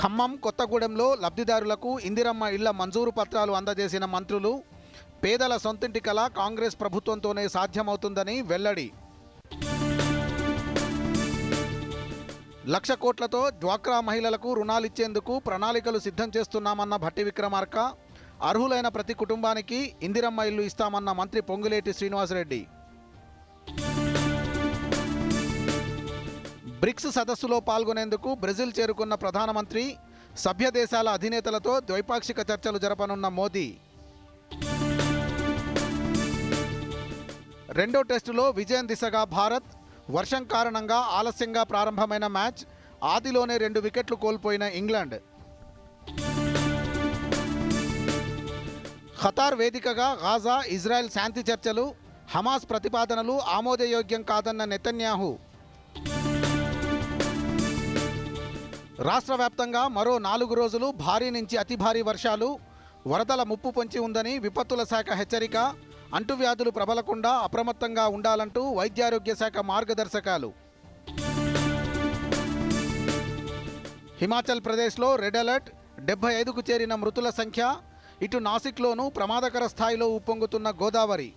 ఖమ్మం కొత్తగూడెంలో లబ్ధిదారులకు ఇందిరమ్మ ఇళ్ళ మంజూరు పత్రాలు అందజేసిన మంత్రులు పేదల సొంతింటి కల కాంగ్రెస్ ప్రభుత్వంతోనే సాధ్యమవుతుందని వెల్లడి. లక్ష కోట్లతో డ్వాక్రా మహిళలకు రుణాలిచ్చేందుకు ప్రణాళికలు సిద్ధం చేస్తున్నామన్న భట్టి విక్రమార్క అర్హులైన ప్రతి కుటుంబానికి ఇందిరమ్మ ఇల్లు ఇస్తామన్న మంత్రి పొంగులేటి శ్రీనివాసరెడ్డి. బ్రిక్స్ సదస్సులో పాల్గొనేందుకు బ్రెజిల్ చేరుకున్న ప్రధానమంత్రి సభ్య దేశాల అధినేతలతో ద్వైపాక్షిక చర్చలు జరపనున్న మోదీ. రెండో టెస్టులో విజయం దిశగా భారత్ వర్షం కారణంగా ఆలస్యంగా ప్రారంభమైన మ్యాచ్ ఆదిలోనే రెండు వికెట్లు కోల్పోయిన ఇంగ్లాండ్. ఖతార్ వేదికగా గాజా ఇజ్రాయెల్ శాంతి చర్చలు హమాస్ ప్రతిపాదనలు ఆమోదయోగ్యం కాదన్న నెతన్యాహు. రాష్ట్ర వ్యాప్తంగా మరో నాలుగు రోజులు భారీ నుంచి అతి భారీ వర్షాలు వరదల ముప్పు పొంచి ఉందని విపత్తుల శాఖ హెచ్చరిక అంటువ్యాధులు ప్రబలకుండా అప్రమత్తంగా ఉండాలంటూ వైద్యారోగ్య శాఖ మార్గదర్శకాలు. హిమాచల్ ప్రదేశ్లో రెడ్ అలర్ట్ డెబ్బై ఐదుకు చేరిన మృతుల సంఖ్య ఇటు నాసిక్లోనూ ప్రమాదకర స్థాయిలో ఉప్పొంగుతున్న గోదావరి.